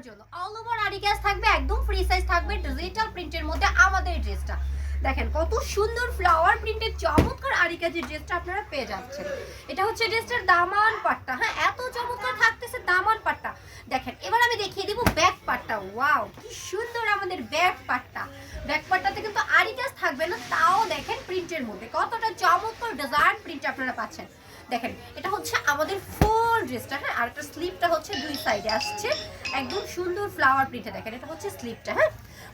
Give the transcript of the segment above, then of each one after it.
সবার জন্য। All over আরি থাকবে, একদম ফ্রি সাইজ থাকবে ডিজিটাল প্রিন্টের মধ্যে আমাদের ড্রেসটা দেখেন কত সুন্দর ফ্লাওয়ার প্রিন্টের চমৎকার আরি কাজের ড্রেসটা আপনারা পেয়ে যাচ্ছেন। এটা হচ্ছে ড্রেসটার দামান পাট্টা। হ্যাঁ এত চমৎকার থাকতেছে দামান পাট্টা। দেখেন, এবার আমি দেখিয়ে দিব ব্যাক পাট্টা। ওয়াও কি সুন্দর আমাদের ব্যাক পাট্টা। ব্যাক পাট্টাতে কিন্তু আরি কাজ থাকবে না, তাও দেখেন প্রিন্টের মধ্যে। কতটা চমৎকার ডিজাইন প্রিন্ট আপনারা পাচ্ছেন। দেখেন, এটা হচ্ছে আমাদের ফুল ড্রেসটা হ্যাঁ? আর একটা স্লিপটা হচ্ছে দুই সাইডে আসছে। একদম সুন্দর ফ্লাওয়ার প্রিন্টে দেখেন, এটা হচ্ছে স্লিপটা হ্যাঁ?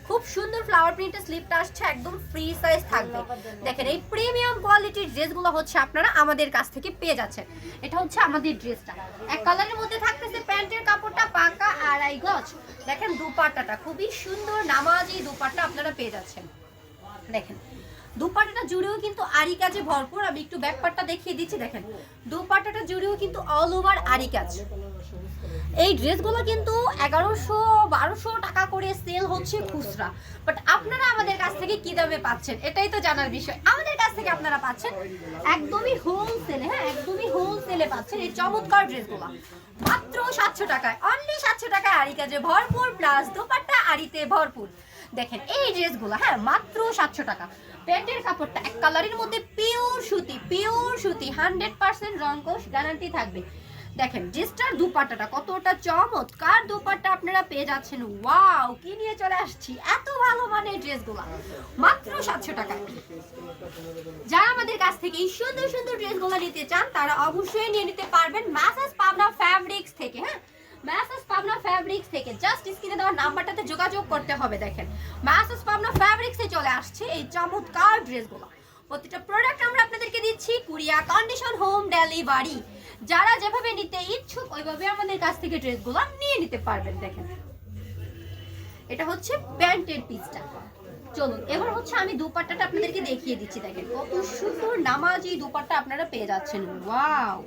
খুব সুন্দর ফ্লাওয়ার প্রিন্টের স্লিপটা আসছে, একদম ফ্রি সাইজ থাকবে। দেখেন, এই প্রিমিয়াম কোয়ালিটির ড্রেসগুলো হচ্ছে আপনারা আমাদের কাছ থেকে পেয়ে যাচ্ছেন। এটা হচ্ছে আমাদের ড্রেসটা। এক কালারের মধ্যে থাকতেছে প্যান্টের কাপড়টা পাকা আড়াই গজ। দেখেন, দুপাট্টাটা, খুবই সুন্দর নামাজি দুপাট্টা আপনারা পেয়ে যাচ্ছেন। দেখেন দুপাট্টাটা জুড়েও কিন্তু আরি কাজে ভরপুর। আমি একটু ব্যাক পার্টটা দেখিয়ে দিচ্ছি, দেখেন। দুপাট্টাটা জুড়েও কিন্তু অল ওভার আরি কাজ। এই ড্রেসগুলো কিন্তু এগারোশো, বারোশো টাকা করে সেল হচ্ছে খুচরা। বাট আপনারা আমাদের কাছ থেকে কি দামে পাচ্ছেন? এটাই তো জানার বিষয়। আমাদের কাছ থেকে আপনারা পাচ্ছেন একদমই হোলসেলে হ্যাঁ একদমই হোলসেলে পাচ্ছেন এই চমৎকার ড্রেসগুলো। মাত্র সাতশো টাকায় অনলি সাতশো টাকায় আরি কাজে ভরপুর প্লাস দোপাট্টা আরিতে ভরপুর। দেখেন, এই ড্রেসগুলো হ্যাঁ মাত্র সাতশো টাকা। প্যান্টের কাপড়টা, এক কালারের মধ্যে পিওর সুতি পিওর সুতি হান্ড্রেড পার্সেন্ট রঙ্কশ গ্যারান্টি থাকবে। দেখেন, ড্রেসটার দুপাট্টাটা কতটা চমৎকার দুপাট্টা আপনারা পেয়ে যাচ্ছেন। ওয়াও কি নিয়ে চলে আসছি? এত ভালো মানের ড্রেসগুলো। মাত্র সাতশো টাকা। যারা আমাদের কাছ থেকে এই সুন্দর সুন্দর ড্রেসগুলো নিতে চান, তারা অবশ্যই নিয়ে নিতে পারবেন ম্যাসেজ পাবনা ফ্যাব্রিক্স থেকে হ্যাঁ? ম্যাসেজ পাবনা ফ্যাব্রিক্স থেকে জাস্ট স্ক্রিনে দেওয়া নাম্বারটাতে যোগাযোগ করতে হবে, দেখেন। ম্যাসেজ পাবনা ফ্যাব্রিক্সে চলে আসছে এই চমৎকার ড্রেসগুলো। প্রতিটা প্রোডাক্ট আমরা আপনাদেরকে দিচ্ছি কুরিয়া কন্ডিশন হোম ডেলিভারি যারা যেভাবে নিতে ইচ্ছুক, ওইভাবে আমাদের কাছ থেকে ড্রেসগুলো নিয়ে নিতে পারবেন, দেখেন। এটা হচ্ছে প্যান্টের পিসটা চলুন, এবার হচ্ছে আমি দুপাট্টাটা আপনাদেরকে দেখিয়ে দিচ্ছি, দেখেন। কত সুন্দর নামাজি দুপাট্টা আপনারা পেয়ে যাচ্ছেন। ওয়াও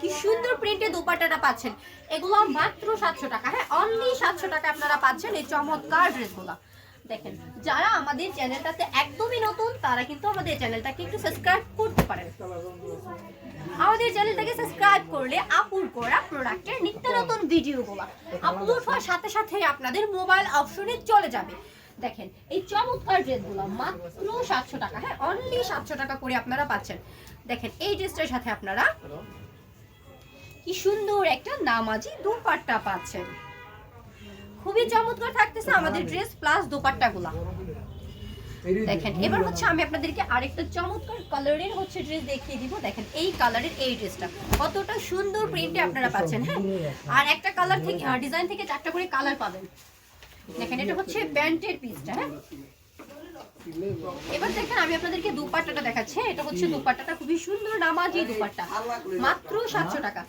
কি সুন্দর প্রিন্টে দুপাট্টাটা পাচ্ছেন। এগুলো মাত্র সাতশো টাকা। হ্যাঁ অনলি সাতশো টাকা আপনারা পাচ্ছেন এই চমৎকার ড্রেসগুলো। দেখেন, যারা আমাদের চ্যানেলটাতে একদমই নতুন, তারা কিন্তু আমাদের চ্যানেলটাকে একটু সাবস্ক্রাইব করতে পারেন। আমাদের চ্যানেলটাকে সাবস্ক্রাইব করলে আপুর করা প্রোডাক্টের নিত্য নতুন ভিডিওগুলো আপলোড হওয়ার সাথে সাথে আপনাদের মোবাইল অপশনে চলে যাবে। দেখেন, এই চমৎকার ড্রেসগুলো মাত্র সাতশো টাকা। হ্যাঁ অনলি সাতশো টাকা করে আপনারা পাচ্ছেন। দেখেন, এই ড্রেসটার সাথে আপনারা কি সুন্দর একটা নামাজি দুপাট্টা পাচ্ছেন। খুবই চমৎকার থাকতেছে আমাদের ড্রেস প্লাস দুপাট্টা গুলা দেখেন, এবার হচ্ছে আমি আপনাদেরকে আরেকটা চমৎকার কালারের হচ্ছে ড্রেস দেখিয়ে দিব। দেখেন, এই কালারের এই ড্রেসটা কতটা সুন্দর প্রিন্টে আপনারা পাচ্ছেন হ্যাঁ? আর একটা কালার থেকে ডিজাইন থেকে চারটা করে কালার পাবেন। দেখেন, এটা হচ্ছে প্যান্টের পিসটা হ্যাঁ? এবার দেখেন আমি আপনাদেরকে দুপাট্টাটা দেখাচ্ছি। এটা হচ্ছে দুপাট্টাটা খুবই সুন্দর নামাজি দুপাট্টা। মাত্র সাতশো টাকা।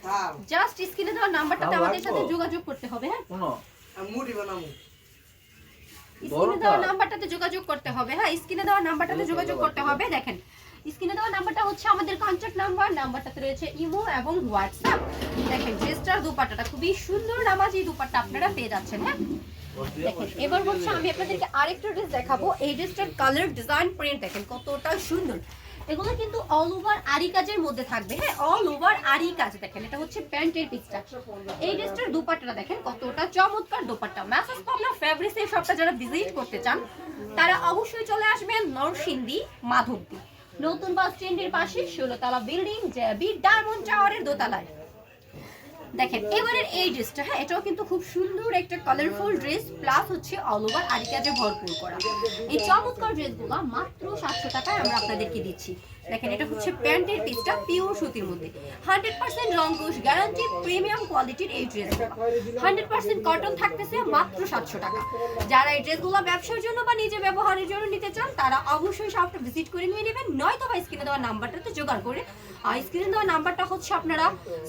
জাস্ট স্ক্রিনে দেওয়া নাম্বারটাতে আমাদের সাথে যোগাযোগ করতে হবে হ্যাঁ? স্ক্রিনে দেওয়া নাম্বারটাতে যোগাযোগ করতে হবে হ্যাঁ? স্ক্রিনে দেওয়া নাম্বারটাতে যোগাযোগ করতে হবে। দেখেন স্ক্রিনে দেওয়া নাম্বারটা হচ্ছে আমাদের কন্ট্যাক্ট নাম্বার নাম্বারটাতে রয়েছে ইমো এবং হোয়াটসঅ্যাপ। দেখেন ড্রেসটার দুপাট্টাটা খুবই সুন্দর নামাজি দুপাট্টা আপনারা পেয়ে যাচ্ছেন হ্যাঁ? এবার হচ্ছে আমি আপনাদেরকে ড্রেস দেখাবো। এই ড্রেসটার কালার ডিজাইন প্রিন্ট দেখেন কতটা সুন্দর। এগুলো কিন্তু অল ওভার আরি কাজের মধ্যে থাকবে। হ্যাঁ অল ওভার আরি কাজ দেখেন। এটা হচ্ছে প্যান্টের পিসটা এই ড্রেসটার দুপাট্টাটা দেখেন কতটা চমৎকার দুপাট্টা। ম্যাসেজ পাবনা ফ্যাব্রিক্স এই শপটা যারা ভিজিট করতে চান, তারা অবশ্যই চলে আসবেন নরসিংদী, মাধবদী। নতুন বাস স্ট্যান্ডের পাশে, ষোলোতলা বিল্ডিং জেবি ডায়মন্ড টাওয়ারের দোতলায়। দেখেন, এবারের এই ড্রেসটা হ্যাঁ এটাও কিন্তু খুব সুন্দর একটা কালারফুল ড্রেস প্লাস হচ্ছে অল ওভার আরিকাজে ভরপুর করা। এই চমৎকার ড্রেসগুলো মাত্র সাতশো টাকায় আমরা আপনাদেরকে দিচ্ছি। দেখেন, এটা হচ্ছে প্যান্টের পিসটা পিওর সুতির মধ্যে। হান্ড্রেড পার্সেন্ট রঙ্কুশ গ্যারান্টি প্রিমিয়াম কোয়ালিটির এই ড্রেস হান্ড্রেড পার্সেন্ট কটন থাকতেছে মাত্র সাতশো টাকা। যারা এই ড্রেসগুলো ব্যবসার জন্য বা নিজে ব্যবহারের জন্য নিতে চান, তারা অবশ্যই শপটা ভিজিট করে নিয়ে নেবেন। নয়তো বা স্ক্রিনে দেওয়া নাম্বারটাতে জোগাড় করে, আর স্ক্রিনে দেওয়া নাম্বারটা হচ্ছে আপনারা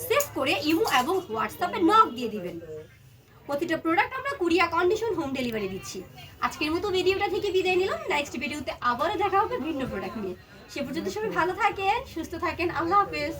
সেভ করে ইমো এবং হোয়াটসঅ্যাপে নক দিয়ে দিবেন। প্রতিটা প্রোডাক্ট আমরা কুরিয়া কন্ডিশন হোম ডেলিভারি দিচ্ছি। আজকের মতো ভিডিওটা থেকে বিদায় নিলাম। নেক্সট ভিডিওতে আবারও দেখা হবে ভিন্ন প্রোডাক্ট নিয়ে। সে পর্যন্ত সবাই ভালো থাকেন, সুস্থ থাকেন। আল্লাহ হাফেজ।